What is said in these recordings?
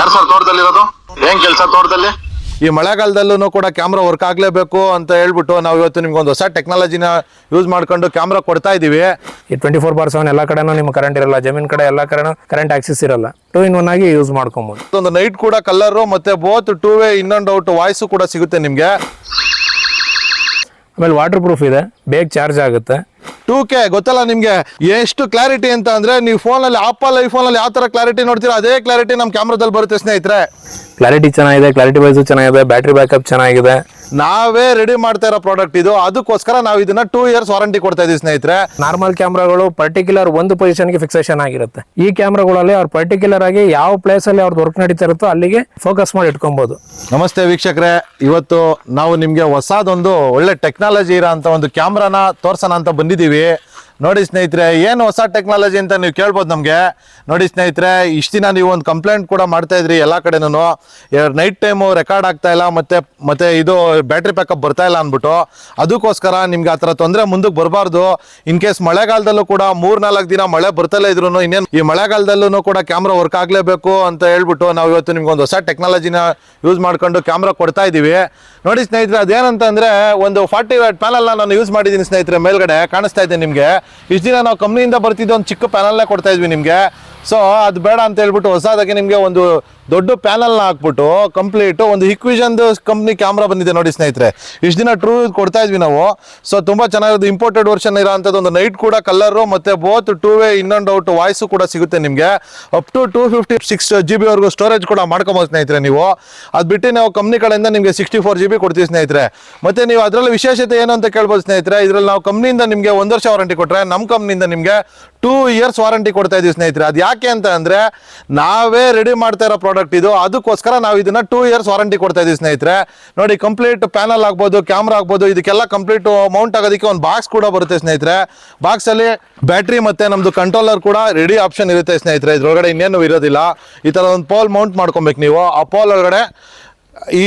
ಯಾರು ಸರ್ ತೋಟದಲ್ಲಿರೋದು? ಏನ್ ಕೆಲಸ ತೋಟದಲ್ಲಿ? ಈ ಮಳೆಗಾಲದಲ್ಲೂ ಕೂಡ ಕ್ಯಾಮ್ರಾ ವರ್ಕ್ ಆಗಲೇಬೇಕು ಅಂತ ಹೇಳ್ಬಿಟ್ಟು ನಾವು ಇವತ್ತು ನಿಮ್ಗೆ ಒಂದು ಹೊಸ ಟೆಕ್ನಾಲಜಿನ ಯೂಸ್ ಮಾಡ್ಕೊಂಡು ಕ್ಯಾಮ್ರಾ ಕೊಡ್ತಾ ಇದೀವಿ. ಈ ಟ್ವೆಂಟಿ ಫೋರ್ ಬಾರ್ ಸೆವೆನ್ ಎಲ್ಲ ಕಡೆನೂ ನಿಮ್ಗೆ ಕರೆಂಟ್ ಇರಲ್ಲ ಜಮೀನ್ ಕಡೆ ಎಲ್ಲ ಕಡೆನೂ ಕರೆಂಟ್ ಆಕ್ಸಿಸ್ ಇರಲ್ಲ. ಟೂ ಇನ್ ಒನ್ ಆಗಿ ಯೂಸ್ ಮಾಡ್ಕೊಬೋದು. ಒಂದು ನೈಟ್ ಕೂಡ ಕಲರು ಮತ್ತೆ ಬೋತ್ ಟೂ ವೇ ಇನ್ನೊಂದು ಔಟ್ ವಾಯ್ಸು ಕೂಡ ಸಿಗುತ್ತೆ ನಿಮಗೆ. ಆಮೇಲೆ ವಾಟರ್ ಪ್ರೂಫ್ ಇದೆ ಬೇಗ ಚಾರ್ಜ್ ಆಗುತ್ತೆ. ಟೂ ಕೆ ಗೊತ್ತಲ್ಲ ನಿಮ್ಗೆ? ಎಷ್ಟು ಕ್ಲಾರಿಟಿ ಅಂತ ಅಂದ್ರೆ ನೀವು ಫೋನಲ್ಲಿ ಆಪಲ್ ಐಫೋನಲ್ಲಿ ಯಾವ ತರ ಕ್ಲಾರಿಟಿ ನೋಡ್ತೀರಾ, ಅದೇ ಕ್ಲಾರಿಟಿ ನಮ್ಮ ಕ್ಯಾಮ್ರಾದಲ್ಲಿ ಬರುತ್ತೆ ಸ್ನೇಹಿತರೆ. ಕ್ಲಾರಿಟಿ ಚೆನ್ನಾಗಿದೆ ಕ್ಲಾರಿಟಿ ವೈಸು ಚೆನ್ನಾಗಿದೆ ಬ್ಯಾಟ್ರಿ ಬ್ಯಾಕಪ್ ಚೆನ್ನಾಗಿದೆ. ನಾವೇ ರೆಡಿ ಮಾಡ್ತಾ ಇರೋ ಪ್ರಾಡಕ್ಟ್ ಇದು. ಅದಕ್ಕೋಸ್ಕರ ನಾವು ಇದನ್ನ ಟೂ ಇಯರ್ಸ್ ವಾರಂಟಿ ಕೊಡ್ತಾ ಇದೀವಿ ಸ್ನೇಹಿತರೆ. ನಾರ್ಮಲ್ ಕ್ಯಾಮ್ರಾಗಳು ಪರ್ಟಿಕ್ಯುಲರ್ ಒಂದು ಪೊಸಿಷನ್ಗೆ ಫಿಕ್ಸೇಷನ್ ಆಗಿರುತ್ತೆ. ಈ ಕ್ಯಾಮ್ರಾಗಳಲ್ಲಿ ಅವ್ರು ಪರ್ಟಿಕ್ಯುಲರ್ ಆಗಿ ಯಾವ ಪ್ಲೇಸಲ್ಲಿ ಅವ್ರದ್ದು ವರ್ಕ್ ನಡೀತಾ ಇರುತ್ತೋ ಅಲ್ಲಿಗೆ ಫೋಕಸ್ ಮಾಡಿ ಇಟ್ಕೊಬಹುದು ನಮಸ್ತೆ ವೀಕ್ಷಕರೇ. ಇವತ್ತು ನಾವು ನಿಮಗೆ ಹೊಸದೊಂದು ಒಳ್ಳೆ ಟೆಕ್ನಾಲಜಿ ಇರೋ ಅಂತ ಒಂದು ಕ್ಯಾಮ್ರಾನ ತೋರ್ಸೋಣ ಅಂತ ಬಂದಿದ್ದೀವಿ. ನೋಡಿ ಸ್ನೇಹಿತರೆ, ಏನು ಹೊಸ ಟೆಕ್ನಾಲಜಿ ಅಂತ ನೀವು ಕೇಳ್ಬೋದು ನಮಗೆ. ನೋಡಿ ಸ್ನೇಹಿತರೆ, ಇಷ್ಟು ದಿನ ನೀವು ಒಂದು ಕಂಪ್ಲೇಂಟ್ ಕೂಡ ಮಾಡ್ತಾ ಇದ್ರಿ ಎಲ್ಲ ಕಡೆನೂ ನೈಟ್ ಟೈಮು ರೆಕಾರ್ಡ್ ಆಗ್ತಾ ಇಲ್ಲ, ಮತ್ತೆ ಮತ್ತೆ ಇದು ಬ್ಯಾಟ್ರಿ ಬ್ಯಾಕಪ್ ಬರ್ತಾ ಇಲ್ಲ ಅಂದ್ಬಿಟ್ಟು. ಅದಕ್ಕೋಸ್ಕರ ನಿಮ್ಗೆ ಆ ಥರ ತೊಂದರೆ ಮುಂದಕ್ಕೆ ಬರಬಾರ್ದು. ಇನ್ ಕೇಸ್ ಮಳೆಗಾಲದಲ್ಲೂ ಕೂಡ ಮೂರು ನಾಲ್ಕು ದಿನ ಮಳೆ ಬರ್ತಲೇ ಇದ್ರು ಇನ್ನೇನು ಈ ಮಳೆಗಾಲದಲ್ಲೂ ಕೂಡ ಕ್ಯಾಮ್ರಾ ವರ್ಕ್ ಆಗಲೇಬೇಕು ಅಂತ ಹೇಳ್ಬಿಟ್ಟು ನಾವು ಇವತ್ತು ನಿಮ್ಗೆ ಒಂದು ಹೊಸ ಟೆಕ್ನಾಲಜಿನ ಯೂಸ್ ಮಾಡ್ಕೊಂಡು ಕ್ಯಾಮ್ರಾ ಕೊಡ್ತಾ ಇದ್ದೀವಿ ನೋಡಿ ಸ್ನೇಹಿತರೆ, ಅದೇನಂತಂದರೆ, ಒಂದು ಫಾರ್ಟಿ ವ್ಯಾಟ್ ಪ್ಯಾನಲ್ನ ನಾನು ಯೂಸ್ ಮಾಡಿದ್ದೀನಿ ಸ್ನೇಹಿತರೆ ಮೇಲ್ಗಡೆ, ಕಾಣಿಸ್ತಾ ಇದೆ ನಿಮಗೆ. ಇಷ್ಟು ದಿನ ನಾವು ಕಂಪ್ನಿಯಿಂದ ಬರ್ತಿದ್ದ ಒಂದು ಚಿಕ್ಕ ಪ್ಯಾನಲ್ನೇ ಕೊಡ್ತಾ ಇದ್ವಿ ನಿಮಗೆ. ಸೊ ಅದು ಬೇಡ ಅಂತ ಹೇಳ್ಬಿಟ್ಟು ಹೊಸದಾಗಿ ನಿಮಗೆ ಒಂದು ದೊಡ್ಡ ಪ್ಯಾನಲ್ನ ಹಾಕ್ಬಿಟ್ಟು ಕಂಪ್ಲೀಟ್ ಒಂದು ಹಿಕ್ವಿಷನ್ದು ಕಂಪ್ನಿ ಕ್ಯಾಮ್ರಾ ಬಂದಿದೆ ನೋಡಿ ಸ್ನೇಹಿತರೆ. ಇಷ್ಟು ದಿನ ಟ್ರೂ ಕೊಡ್ತಾ ಇದ್ವಿ ನಾವು. ಸೊ ತುಂಬ ಚೆನ್ನಾಗಿರೋದು ಇಂಪೋರ್ಟೆಡ್ ವರ್ಷನ್ ಇರೋ ಒಂದು ನೈಟ್ ಕೂಡ ಕಲರು ಮತ್ತು ಬೋತ್ ಟೂ ವೇ ಇನ್ನೊಂದು ಔಟ್ ವಾಯ್ಸು ಕೂಡ ಸಿಗುತ್ತೆ ನಿಮಗೆ. Up to two fifty six G ಬಿವರೆಗೂ storage ಕೂಡ ಮಾಡ್ಕೊಬೋದು ಸ್ನೇಹಿತರೆ ನೀವು. ಅದು ಬಿಟ್ಟು ನಾವು ಕಂಪ್ನಿ ಕಡೆಯಿಂದ ನಿಮಗೆ ಸಿಕ್ಸ್ಟಿ ಫೋರ್ ಜಿ ಬಿ ಕೊಡ್ತೀವಿ ಸ್ನೇಹಿತರೆ. ಮತ್ತು ನೀವು ಅದರಲ್ಲಿ ವಿಶೇಷತೆ ಏನು ಅಂತ ಕೇಳ್ಬೋದು ಸ್ನೇಹಿತರೆ? ಇದರಲ್ಲಿ ನಾವು ಕಂಪ್ನಿಯಿಂದ ನಿಮಗೆ ಒಂದು ವರ್ಷ ವಾರಂಟಿ ಕೊಟ್ಟರೆ ನಮ್ಮ ಕಂಪ್ನಿಯಿಂದ ನಿಮಗೆ ಟೂ ಇಯರ್ಸ್ ವಾರಂಟಿ ಕೊಡ್ತಾ ಇದೀವಿ ಸ್ನೇಹಿತರೆ. ಅದು ಯಾಕೆ ಅಂತ ಅಂದರೆ ನಾವೇ ರೆಡಿ ಮಾಡ್ತಾ ಇರೋ ಪ್ರಾಡಕ್ಟ್ ಇದು. ಅದಕ್ಕೋಸ್ಕರ ನಾವು ಇದನ್ನ ಟೂ ಇಯರ್ಸ್ ವಾರಂಟಿ ಕೊಡ್ತಾ ಇದೀವಿ ಸ್ನೇಹಿತರೆ. ನೋಡಿ ಕಂಪ್ಲೀಟ್ ಪ್ಯಾನಲ್ ಆಗ್ಬೋದು ಕ್ಯಾಮ್ರಾ ಆಗ್ಬೋದು, ಇದಕ್ಕೆಲ್ಲ ಕಂಪ್ಲೀಟ್ ಮೌಂಟ್ ಆಗೋದಕ್ಕೆ ಒಂದು ಬಾಕ್ಸ್ ಕೂಡ ಬರುತ್ತೆ ಸ್ನೇಹಿತರೆ. ಬಾಕ್ಸಲ್ಲಿ ಬ್ಯಾಟ್ರಿ ಮತ್ತೆ ನಮ್ಮದು ಕಂಟ್ರೋಲರ್ ಕೂಡ ರೆಡಿ ಆಪ್ಷನ್ ಇರುತ್ತೆ ಸ್ನೇಹಿತರೆ. ಇದ್ರೊಳಗಡೆ ಇನ್ನೇನು ಇರೋದಿಲ್ಲ. ಈ ಥರ ಒಂದು ಪೋಲ್ ಮೌಂಟ್ ಮಾಡ್ಕೊಬೇಕು ನೀವು. ಆ ಪೋಲ್ ಒಳಗಡೆ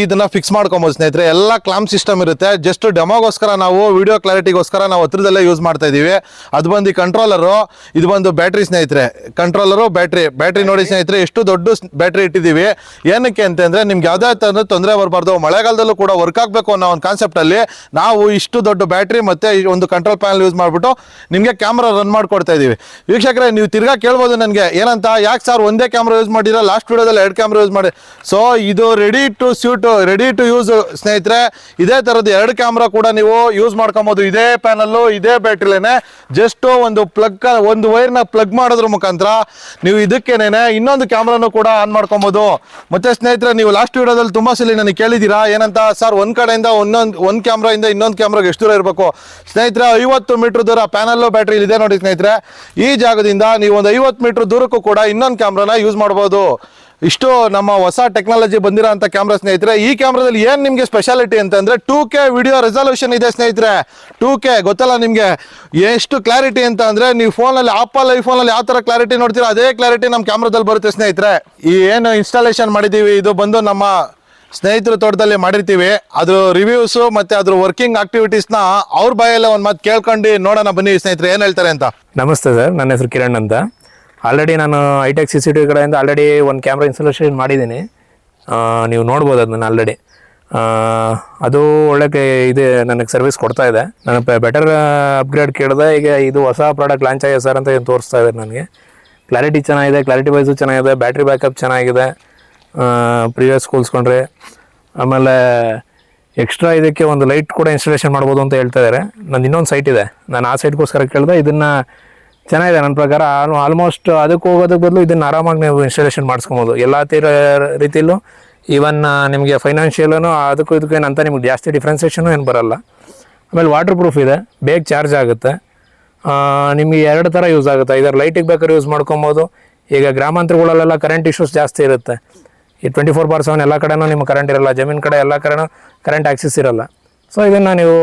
ಇದನ್ನ ಫಿಕ್ಸ್ ಮಾಡ್ಕೊಬೋದು ಸ್ನೇಹಿತರೆ, ಎಲ್ಲ ಕ್ಲಾಮ್ ಸಿಸ್ಟಮ್ ಇರುತ್ತೆ. ಜಸ್ಟ್ ಡೆಮೋಗೋಸ್ಕರ ನಾವು ವಿಡಿಯೋ ಕ್ಲಾರಿಟಿಗೋಸ್ಕರ ನಾವು ಹತ್ರದಲ್ಲೇ ಯೂಸ್ ಮಾಡ್ತಾ ಇದೀವಿ. ಅದು ಬಂದು ಕಂಟ್ರೋಲರು ಇದು ಬಂದು ಬ್ಯಾಟ್ರಿ ಸ್ನೇಹಿತರೆ. ಕಂಟ್ರೋಲರು ಬ್ಯಾಟ್ರಿ ಬ್ಯಾಟ್ರಿ ನೋಡಿ ಸ್ನೇಹಿತರೆ, ಎಷ್ಟು ದೊಡ್ಡ ಬ್ಯಾಟ್ರಿ ಇಟ್ಟಿದ್ದೀವಿ. ಏನಕ್ಕೆ ಅಂತಂದ್ರೆ ನಿಮ್ಗೆ ಯಾವುದೇ ಥರದ ತೊಂದರೆ ಬರಬಾರ್ದು, ಮಳೆಗಾಲದಲ್ಲೂ ಕೂಡ ವರ್ಕ್ ಆಗಬೇಕು ಅನ್ನೋ ಒಂದು ಕಾನ್ಸೆಪ್ಟಲ್ಲಿ ನಾವು ಇಷ್ಟು ದೊಡ್ಡ ಬ್ಯಾಟ್ರಿ ಮತ್ತೆ ಒಂದು ಕಂಟ್ರೋಲ್ ಪ್ಯಾನಲ್ ಯೂಸ್ ಮಾಡಿಬಿಟ್ಟು ನಿಮಗೆ ಕ್ಯಾಮ್ರಾ ರನ್ ಮಾಡಿಕೊಡ್ತಾ ಇದ್ದೀವಿ ವೀಕ್ಷಕರೇ, ನೀವು ತಿರ್ಗಾ ಕೇಳ್ಬೋದು ನನಗೆ. ಏನಂತ? ಯಾಕೆ ಸರ್ ಒಂದೇ ಕ್ಯಾಮ್ರಾ ಯೂಸ್ ಮಾಡಿರೋ ಲಾಸ್ಟ್ ವೀಡಿಯೋದಲ್ಲಿ ಎರಡು ಕ್ಯಾಮ್ರಾ ಯೂಸ್ ಮಾಡಿ ಸೊ ಇದು ready to suit ready to use ಸ್ನೇಹಿತರೆ, ಇದೇ ಥರದ್ದು ಎರಡು ಕ್ಯಾಮ್ರಾ ಕೂಡ ನೀವು ಯೂಸ್ ಮಾಡ್ಕೊಬೋದು. ಇದೇ ಪ್ಯಾನಲ್ಲು ಇದೇ ಬ್ಯಾಟ್ರಿಲೇನೆ ಜಸ್ಟ್ ಒಂದು ಪ್ಲಗ್ ಒಂದು ವೈರ್ನ ಪ್ಲಗ್ ಮಾಡೋದ್ರ ಮುಖಾಂತರ ನೀವು ಇದಕ್ಕೇನೆ ಇನ್ನೊಂದು ಕ್ಯಾಮ್ರಾನು ಕೂಡ ಆನ್ ಮಾಡ್ಕೊಬೋದು. ಮತ್ತೆ ಸ್ನೇಹಿತರೆ, ನೀವು ಲಾಸ್ಟ್ ವಿಡಿಯೋದಲ್ಲಿ ತುಂಬಾ ಸಲ ನನಗೆ ಕೇಳಿದ್ದೀರಾ, ಏನಂತ? ಸರ್, ಒಂದ್ ಕಡೆಯಿಂದ ಒಂದೊಂದು, ಒಂದು ಕ್ಯಾಮ್ರಾಯಿಂದ ಇನ್ನೊಂದು ಕ್ಯಾಮ್ರಾಗೆ ಎಷ್ಟು ದೂರ ಇರಬೇಕು? ಸ್ನೇಹಿತರೆ, ಐವತ್ತು ಮೀಟರ್ ದೂರ ಪ್ಯಾನಲ್ಲು ಬ್ಯಾಟ್ರಿ ಇದೆ ನೋಡಿ ಸ್ನೇಹಿತರೆ. ಈ ಜಾಗದಿಂದ ನೀವು ಒಂದು ಐವತ್ತು ಮೀಟರ್ ದೂರಕ್ಕೂ ಕೂಡ ಇನ್ನೊಂದು ಕ್ಯಾಮ್ರಾನ ಯೂಸ್ ಮಾಡ್ಬೋದು. ಇಷ್ಟು ನಮ್ಮ ಹೊಸ ಟೆಕ್ನಾಲಜಿ ಬಂದಿರೋ ಅಂತ ಕ್ಯಾಮ್ರಾ ಸ್ನೇಹಿತರೆ, ಈ ಕ್ಯಾಮ್ರಾದಲ್ಲಿ ಏನ್ ನಿಮ್ಗೆ ಸ್ಪೆಷಾಲಿಟಿ ಅಂತಂದ್ರೆ ಟೂ ಕೆ ವಿಡಿಯೋ ರೆಸಲ್ಯೂಷನ್ ಇದೆ ಸ್ನೇಹಿತರೆ. ಟೂ ಕೆ ಗೊತ್ತಲ್ಲ ನಿಮ್ಗೆ? ಎಷ್ಟು ಕ್ಲಾರಿಟಿ ಅಂತ ಅಂದ್ರೆ ನೀವು ಫೋನಲ್ಲಿ ಆಪಲ್ ಐಫೋನಲ್ಲಿ ಯಾವ ತರ ಕ್ಲಾರಿಟಿ ನೋಡ್ತೀರಾ ಅದೇ ಕ್ಲಾರಿಟಿ ನಮ್ಮ ಕ್ಯಾಮ್ರಾದಲ್ಲಿ ಬರುತ್ತೆ ಸ್ನೇಹಿತರೆ. ಈ ಏನು ಇನ್ಸ್ಟಾಲೇಷನ್ ಮಾಡಿದೀವಿ, ಇದು ಬಂದು ನಮ್ಮ ಸ್ನೇಹಿತರ ತೋಟದಲ್ಲಿ ಮಾಡಿರ್ತೀವಿ. ಅದ್ರ ರಿವ್ಯೂಸು ಮತ್ತೆ ಅದ್ರ ವರ್ಕಿಂಗ್ ಆಕ್ಟಿವಿಟೀಸ್ನ ಅವ್ರ ಬಾಯಲ್ಲೇ ಒಂದು ಮಾತು ಕೇಳ್ಕೊಂಡು ನೋಡೋಣ ಬನ್ನಿ ಸ್ನೇಹಿತರೆ, ಏನು ಹೇಳ್ತಾರೆ ಅಂತ? ನಮಸ್ತೆ ಸರ್, ನನ್ನ ಹೆಸರು ಕಿರಣ್ ಅಂತ. ಆಲ್ರೆಡಿ ನಾನು iTech C C T V ಕಡೆಯಿಂದ ಆಲ್ರೆಡಿ ಒಂದು ಕ್ಯಾಮ್ರಾ ಇನ್ಸ್ಟಾಲೇಷನ್ ಮಾಡಿದ್ದೀನಿ. ನೀವು ನೋಡ್ಬೋದು ಅದನ್ನ ಆಲ್ರೆಡಿ ಅದು ಒಳ್ಳೆ ಇದು ಇದೆ ನನಗೆ ಸರ್ವಿಸ್ ಕೊಡ್ತಾ ಇದೆ. ನಾನು ಬೆಟರ್ ಅಪ್ಗ್ರೇಡ್ ಕೇಳಿದೆ. ಈಗ ಇದು ಹೊಸ ಪ್ರಾಡಕ್ಟ್ ಲಾಂಚ್ ಆಗಿದೆ ಸರ್ ಅಂತ ಏನು ತೋರಿಸ್ತಾ ಇದ್ದಾರೆ ನನಗೆ. ಕ್ಲಾರಿಟಿ ಚೆನ್ನಾಗಿದೆ ಕ್ಲಾರಿಟಿ ವೈಸು ಚೆನ್ನಾಗಿದೆ ಬ್ಯಾಟ್ರಿ ಬ್ಯಾಕಪ್ ಚೆನ್ನಾಗಿದೆ. ಪ್ರೀವಿಯಸ್ ಕೂಲ್ಸ್ಕೊಂಡ್ರೆ ಆಮೇಲೆ ಎಕ್ಸ್ಟ್ರಾ ಇದಕ್ಕೆ ಒಂದು ಲೈಟ್ ಕೂಡ ಇನ್ಸ್ಟಾಲೇಷನ್ ಮಾಡ್ಬೋದು ಅಂತ ಹೇಳ್ತಾ ಇದ್ದಾರೆ. ನಂದು ಇನ್ನೊಂದು ಸೈಟ್ ಇದೆ. ನಾನು ಆ ಸೈಟ್ಗೋಸ್ಕರ ಕೇಳಿದೆ, ಇದನ್ನು ಚೆನ್ನಾಗಿದೆ ನನ್ನ ಪ್ರಕಾರ. ಆಲ್ಮೋಸ್ಟ್ ಅದಕ್ಕೆ ಹೋಗೋದಕ್ಕೆ ಬದಲು ಇದನ್ನು ಆರಾಮಾಗಿ ನೀವು ಇನ್ಸ್ಟಾಲೇಷನ್ ಮಾಡಿಸ್ಕೊಬೋದು. ಎಲ್ಲ ತೀರ ರೀತಿಯಲ್ಲೂ ಈವನ್ ನಿಮಗೆ ಫೈನಾನ್ಷಿಯಲೂ ಅದಕ್ಕೂ ಇದಕ್ಕೂ ಏನಂತ ನಿಮ್ಗೆ ಜಾಸ್ತಿ ಡಿಫ್ರೆನ್ಸೇಷನು ಏನು ಬರಲ್ಲ. ಆಮೇಲೆ ವಾಟರ್ ಪ್ರೂಫ್ ಇದೆ. ಬೇಗ ಚಾರ್ಜ್ ಆಗುತ್ತೆ. ನಿಮಗೆ ಎರಡು ಥರ ಯೂಸ್ ಆಗುತ್ತೆ. ಇದರ ಲೈಟಿಗೆ ಬೇಕಾದ್ರೆ ಯೂಸ್ ಮಾಡ್ಕೊಬೋದು. ಈಗ ಗ್ರಾಮಾಂತರಗಳಲ್ಲೆಲ್ಲ ಕರೆಂಟ್ ಇಶ್ಯೂಸ್ ಜಾಸ್ತಿ ಇರುತ್ತೆ. ಈ ಟ್ವೆಂಟಿ ಫೋರ್ ಬಾರ್ ಸೆವೆನ್ ಎಲ್ಲ ಕಡೆನೂ ನಿಮ್ಮ ಕರೆಂಟ್ ಇರಲ್ಲ. ಜಮೀನು ಕಡೆ ಎಲ್ಲ ಕಡೆನೂ ಕರೆಂಟ್ ಆಕ್ಸಿಸ್ ಇರಲ್ಲ. ಸೊ ಇದನ್ನ ನೀವು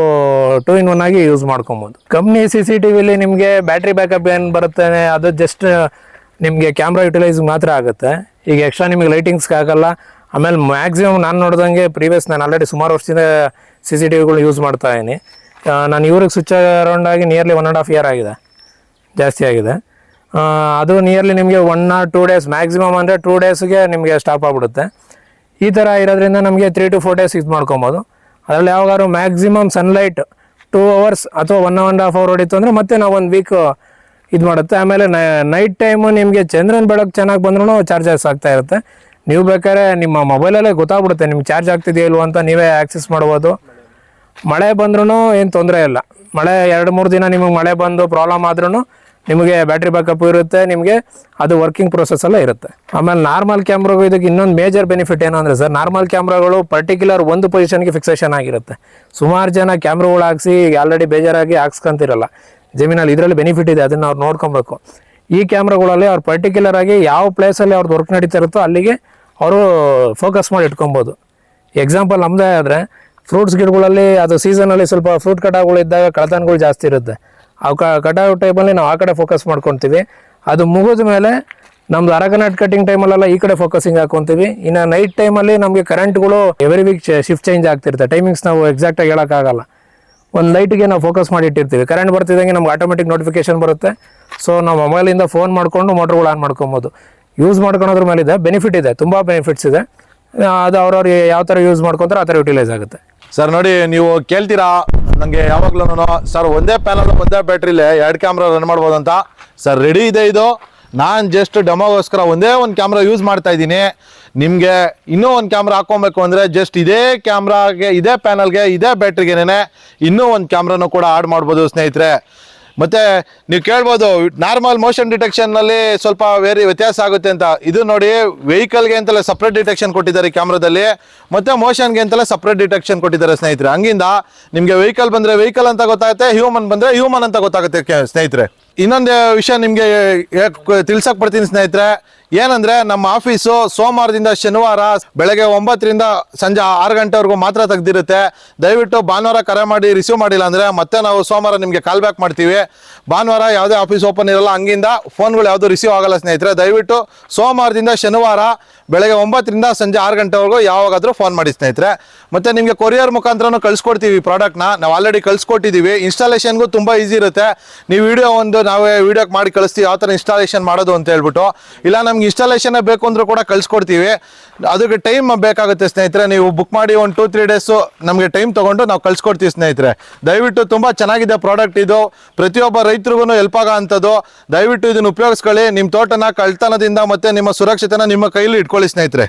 ಟೂ ಇನ್ ಒನ್ ಆಗಿ ಯೂಸ್ ಮಾಡ್ಕೊಬೋದು. ಕಂಪ್ನಿ ಸಿ ಸಿ ಟಿ ವಿಲಿ ನಿಮಗೆ ಬ್ಯಾಟ್ರಿ ಬ್ಯಾಕಪ್ ಏನು ಬರುತ್ತೆ, ಅದು ಜಸ್ಟ್ ನಿಮಗೆ ಕ್ಯಾಮ್ರಾ ಯುಟಿಲೈಸ್ ಮಾತ್ರ ಆಗುತ್ತೆ. ಈಗ ಎಕ್ಸ್ಟ್ರಾ ನಿಮಗೆ ಲೈಟಿಂಗ್ಸ್ಗೆ ಆಗಲ್ಲ. ಆಮೇಲೆ ಮ್ಯಾಕ್ಸಿಮಮ್ ನಾನು ನೋಡ್ದಂಗೆ ಪ್ರೀವಿಯಸ್ ನಾನು ಆಲ್ರೆಡಿ ಸುಮಾರು ವರ್ಷದಿಂದ ಸಿ ಸಿ ಟಿ ವಿಗಳು ಯೂಸ್ ಮಾಡ್ತಾ ಇದ್ದೀನಿ. ನಾನು ಇವ್ರಿಗೆ ಸ್ವಿಚ್ ಅರೌಂಡ್ ಆಗಿ nearly one and half year ಆಗಿದೆ. ಜಾಸ್ತಿ ಆಗಿದೆ. ಅದು ನಿಯರ್ಲಿ ನಿಮಗೆ one or two days maximum ಅಂದರೆ ಟೂ ಡೇಸ್ಗೆ ನಿಮಗೆ ಸ್ಟಾಪ್ ಆಗಿಬಿಡುತ್ತೆ. ಈ ಥರ ಇರೋದ್ರಿಂದ ನಮಗೆ ತ್ರೀ ಟು ಫೋರ್ ಡೇಸ್ ಇದು ಮಾಡ್ಕೊಬೋದು. ಅದರಲ್ಲಿ ಯಾವಾಗಾದ್ರು ಮ್ಯಾಕ್ಸಿಮಮ್ ಸನ್ಲೈಟ್ ಟೂ ಅವರ್ಸ್ ಅಥವಾ ಒನ್ ಆ್ಯಂಡ್ ಹಾಫ್ ಅವರ್ ಹೊಡಿತು ಅಂದರೆ ಮತ್ತೆ ನಾವು ಒಂದು ವೀಕ್ ಇದು ಮಾಡುತ್ತೆ. ಆಮೇಲೆ ನೈಟ್ ಟೈಮು ನಿಮಗೆ ಚಂದ್ರನ ಬೆಳಕು ಚೆನ್ನಾಗಿ ಬಂದ್ರೂ ಚಾರ್ಜಸ್ ಆಗ್ತಾ ಇರುತ್ತೆ. ನೀವು ಬೇಕಾದ್ರೆ ನಿಮ್ಮ ಮೊಬೈಲಲ್ಲೇ ಗೊತ್ತಾಗ್ಬಿಡುತ್ತೆ ನಿಮ್ಗೆ ಚಾರ್ಜ್ ಆಗ್ತಿದೆಯಾ ಅಂತ ನೀವೇ ಆಕ್ಸೆಸ್ ಮಾಡ್ಬೋದು. ಮಳೆ ಬಂದ್ರೂ ಏನು ತೊಂದರೆ ಇಲ್ಲ. ಮಳೆ ಎರಡು ಮೂರು ದಿನ ನಿಮಗೆ ಮಳೆ ಬಂದು ಪ್ರಾಬ್ಲಮ್ ಆದ್ರೂ ನಿಮಗೆ ಬ್ಯಾಟ್ರಿ ಬ್ಯಾಕಪ್ ಇರುತ್ತೆ, ನಿಮಗೆ ಅದು ವರ್ಕಿಂಗ್ ಪ್ರೊಸೆಸ್ ಎಲ್ಲ ಇರುತ್ತೆ. ಆಮೇಲೆ ನಾರ್ಮಲ್ ಕ್ಯಾಮ್ರಾಗೂ ಇದಕ್ಕೆ ಇನ್ನೊಂದು ಮೇಜರ್ ಬೆನಿಫಿಟ್ ಏನು ಅಂದರೆ ಸರ್ ನಾರ್ಮಲ್ ಕ್ಯಾಮ್ರಾಗಳು ಪರ್ಟಿಕ್ಯುಲರ್ ಒಂದು ಪೊಸಿಷನ್ಗೆ ಫಿಕ್ಸೇಷನ್ ಆಗಿರುತ್ತೆ. ಸುಮಾರು ಜನ ಕ್ಯಾಮ್ರಾಗಳು ಹಾಕ್ಸಿ ಆಲ್ರೆಡಿ ಬೇಜಾರಾಗಿ ಹಾಕ್ಸ್ಕೊಂತಿರಲ್ಲ. ಜಮೀನಲ್ಲಿ ಇದರಲ್ಲಿ ಬೆನಿಫಿಟ್ ಇದೆ, ಅದನ್ನು ಅವ್ರು ನೋಡ್ಕೊಬೇಕು. ಈ ಕ್ಯಾಮ್ರಾಗಳಲ್ಲಿ ಅವ್ರು ಪರ್ಟಿಕ್ಯುಲರ್ ಆಗಿ ಯಾವ ಪ್ಲೇಸಲ್ಲಿ ಅವ್ರದ್ದು ವರ್ಕ್ ನಡೀತಾ ಇರುತ್ತೋ ಅಲ್ಲಿಗೆ ಅವರು ಫೋಕಸ್ ಮಾಡಿ ಇಟ್ಕೊಬೋದು. ಎಕ್ಸಾಂಪಲ್ ನಮ್ಮದೇ ಆದರೆ ಫ್ರೂಟ್ಸ್ ಗಿಡಗಳಲ್ಲಿ ಅದು ಸೀಸನಲ್ಲಿ ಸ್ವಲ್ಪ ಫ್ರೂಟ್ ಕಟಾಗಳು ಇದ್ದಾಗ ಕಳತನಗಳು ಜಾಸ್ತಿ ಇರುತ್ತೆ. ಕ ಕಟಾವು ಟೈಮಲ್ಲಿ ನಾವು ಆ ಕಡೆ ಫೋಕಸ್ ಮಾಡ್ಕೊತೀವಿ. ಅದು ಮುಗಿದ ಮೇಲೆ ನಮ್ದು ಅರಕನಾಟ್ ಕಟ್ಟಿಂಗ್ ಟೈಮಲ್ಲೆಲ್ಲ ಈ ಕಡೆ ಫೋಕಸಿಂಗ್ ಹಾಕೊತೀವಿ. ಇನ್ನು ನೈಟ್ ಟೈಮಲ್ಲಿ ನಮಗೆ ಕರೆಂಟ್ಗಳು ಎವ್ರಿ ವೀಕ್ ಶಿಫ್ಟ್ ಚೇಂಜ್ ಆಗ್ತಿರುತ್ತೆ. ಟೈಮಿಂಗ್ಸ್ ನಾವು ಎಕ್ಸಾಕ್ಟಾಗಿ ಹೇಳೋಕ್ಕಾಗಲ್ಲ ಒಂದು ಲೈಟ್ಗೆ ನಾವು ಫೋಕಸ್ ಮಾಡಿ ಇಟ್ಟಿರ್ತೀವಿ. ಕರೆಂಟ್ ಬರ್ತಿದ್ದಂಗೆ ನಮ್ಗೆ ಆಟೋಮೆಟಿಕ್ ನೋಟಿಫಿಕೇಶನ್ ಬರುತ್ತೆ. ಸೊ ನಾವು ಮೊಬೈಲಿಂದ ಫೋನ್ ಮಾಡಿಕೊಂಡು ಮೋಟ್ರ್ಗಳು ಆನ್ ಮಾಡ್ಕೊಬೋದು. ಯೂಸ್ ಮಾಡ್ಕೊಳೋದ್ರ ಮೇಲಿದೆ. ಬೆನಿಫಿಟ್ ಇದೆ. ತುಂಬ ಬೆನಿಫಿಟ್ಸ್ ಇದೆ. ಅದು ಅವ್ರವ್ರಿಗೆ ಯಾವ ಥರ ಯೂಸ್ ಮಾಡ್ಕೊತಾರೆ ಆ ಥರ ಯುಟಿಲೈಸ್ ಆಗುತ್ತೆ. ಸರ್ ನೋಡಿ, ನೀವು ಕೇಳ್ತೀರಾ? ನನಗೆ ಯಾವಾಗ್ಲೂ ಸರ್, ಒಂದೇ ಪ್ಯಾನಲ್ ಒಂದೇ ಬ್ಯಾಟ್ರಿಲಿ ಎರಡು ಕ್ಯಾಮ್ರಾ ರನ್ ಮಾಡ್ಬೋದು ಅಂತ ಸರ್ ರೆಡಿ ಇದೆ ಇದು. ನಾನು ಜಸ್ಟ್ ಡೆಮೋಗೋಸ್ಕರ ಒಂದೇ ಒಂದು ಕ್ಯಾಮ್ರಾ ಯೂಸ್ ಮಾಡ್ತಾ ಇದ್ದೀನಿ. ನಿಮಗೆ ಇನ್ನೂ ಒಂದು ಕ್ಯಾಮ್ರಾ ಹಾಕೊಬೇಕು ಅಂದರೆ ಜಸ್ಟ್ ಇದೇ ಕ್ಯಾಮ್ರಾಗೆ ಇದೇ ಪ್ಯಾನಲ್ಗೆ ಇದೇ ಬ್ಯಾಟ್ರಿಗೆನೇ ಇನ್ನೂ ಒಂದು ಕ್ಯಾಮ್ರಾನು ಕೂಡ ಆಡ್ ಮಾಡ್ಬೋದು, ಸ್ನೇಹಿತರೆ. ಮತ್ತೆ ನೀವು ಕೇಳ್ಬೋದು ನಾರ್ಮಲ್ ಮೋಷನ್ ಡಿಟೆಕ್ಷನ್ನಲ್ಲಿ ಸ್ವಲ್ಪ ವೇರಿ ವ್ಯತ್ಯಾಸ ಆಗುತ್ತೆ ಅಂತ. ಇದು ನೋಡಿ ವೆಹಿಕಲ್ಗೆ ಅಂತಲೇ ಸಪ್ರೇಟ್ ಡಿಟೆಕ್ಷನ್ ಕೊಟ್ಟಿದ್ದಾರೆ ಕ್ಯಾಮ್ರಾದಲ್ಲಿ. ಮತ್ತೆ ಮೋಷನ್ಗೆ ಅಂತಲೇ ಸಪ್ರೇಟ್ ಡಿಟೆಕ್ಷನ್ ಕೊಟ್ಟಿದ್ದಾರೆ ಸ್ನೇಹಿತರೆ. ಹಂಗಿಂದ ನಿಮಗೆ ವೆಹಿಕಲ್ ಬಂದರೆ ವೆಹಿಕಲ್ ಅಂತ ಗೊತ್ತಾಗುತ್ತೆ ಹ್ಯೂಮನ್ ಬಂದರೆ ಹ್ಯೂಮನ್ ಅಂತ ಗೊತ್ತಾಗುತ್ತೆ ಸ್ನೇಹಿತರೆ. ಇನ್ನೊಂದು ವಿಷಯ ನಿಮಗೆ ತಿಳ್ಸಕ್ ಬರ್ತೀನಿ ಸ್ನೇಹಿತರೆ. ಏನಂದ್ರೆ ನಮ್ಮ ಆಫೀಸು ಸೋಮವಾರದಿಂದ ಶನಿವಾರ ಬೆಳಗ್ಗೆ ಒಂಬತ್ತರಿಂದ ಸಂಜೆ ಆರು ಗಂಟೆವರೆಗೂ ಮಾತ್ರ ತೆಗ್ದಿರುತ್ತೆ. ದಯವಿಟ್ಟು ಭಾನುವಾರ ಕರೆ ಮಾಡಿ ರಿಸೀವ್ ಮಾಡಿಲ್ಲ ಅಂದರೆ ಮತ್ತೆ ನಾವು ಸೋಮವಾರ ನಿಮಗೆ ಕಾಲ್ ಬ್ಯಾಕ್ ಮಾಡ್ತೀವಿ. ಭಾನುವಾರ ಯಾವುದೇ ಆಫೀಸ್ ಓಪನ್ ಇರಲ್ಲ, ಹಂಗಿಂದ ಫೋನ್ಗಳು ಯಾವುದು ರಿಸೀವ್ ಆಗಲ್ಲ ಸ್ನೇಹಿತರೆ. ದಯವಿಟ್ಟು ಸೋಮವಾರದಿಂದ ಶನಿವಾರ ಬೆಳಗ್ಗೆ ಒಂಬತ್ತರಿಂದ ಸಂಜೆ ಆರು ಗಂಟೆವರೆಗೂ ಯಾವಾಗಾದರೂ ಫೋನ್ ಮಾಡಿ ಸ್ನೇಹಿತರೆ. ಮತ್ತು ನಿಮಗೆ ಕೊರಿಯರ್ ಮುಖಾಂತರನೂ ಕಳಿಸ್ಕೊಡ್ತೀವಿ ಪ್ರಾಡಕ್ಟ್ನ ನಾವು ಆಲ್ರೆಡಿ ಕಳಿಸ್ಕೊಟ್ಟಿದ್ದೀವಿ ಇನ್ಸ್ಟಾಲೇಷನ್ಗೂ ತುಂಬ ಈಸಿ ಇರುತ್ತೆ. ನೀವು ವಿಡಿಯೋ ಒಂದು ನಾವೇ ವಿಡಿಯೋಕ್ಕೆ ಮಾಡಿ ಕಳಿಸ್ತೀವಿ ಯಾವ ಥರ ಇನ್ಸ್ಟಾಲೇಷನ್ ಮಾಡೋದು ಅಂತ ಹೇಳ್ಬಿಟ್ಟು. ಇಲ್ಲ, ನಮ್ಗೆ ಇನ್ಸ್ಟಾಲೇಷನ್ ಬೇಕು ಅಂದರೂ ಕೂಡ ಕಳಿಸ್ಕೊಡ್ತೀವಿ. ಅದಕ್ಕೆ ಟೈಮ್ ಬೇಕಾಗುತ್ತೆ ಸ್ನೇಹಿತರೆ, ನೀವು ಬುಕ್ ಮಾಡಿ ಒಂದು ಟೂ ತ್ರೀ ಡೇಸು ನಮಗೆ ಟೈಮ್ ತೊಗೊಂಡು ನಾವು ಕಳಿಸ್ಕೊಡ್ತೀವಿ ಸ್ನೇಹಿತರೆ. ದಯವಿಟ್ಟು ತುಂಬ ಚೆನ್ನಾಗಿದೆ ಪ್ರಾಡಕ್ಟ್ ಇದು. ಪ್ರತಿಯೊಬ್ಬ ರೈತರಿಗೂ ಹೆಲ್ಪ್ ಆಗೋ ಅಂಥದ್ದು. ದಯವಿಟ್ಟು ಇದನ್ನು ಉಪಯೋಗಿಸ್ಕೊಳ್ಳಿ. ನಿಮ್ಮ ತೋಟನ ಕಳ್ತನದಿಂದ ಮತ್ತು ನಿಮ್ಮ ಸುರಕ್ಷತೆನ ನಿಮ್ಮ ಕೈಲಿ ಇಟ್ಕೊಳ್ಳಿ ಸ್ನೇಹಿತರೆ.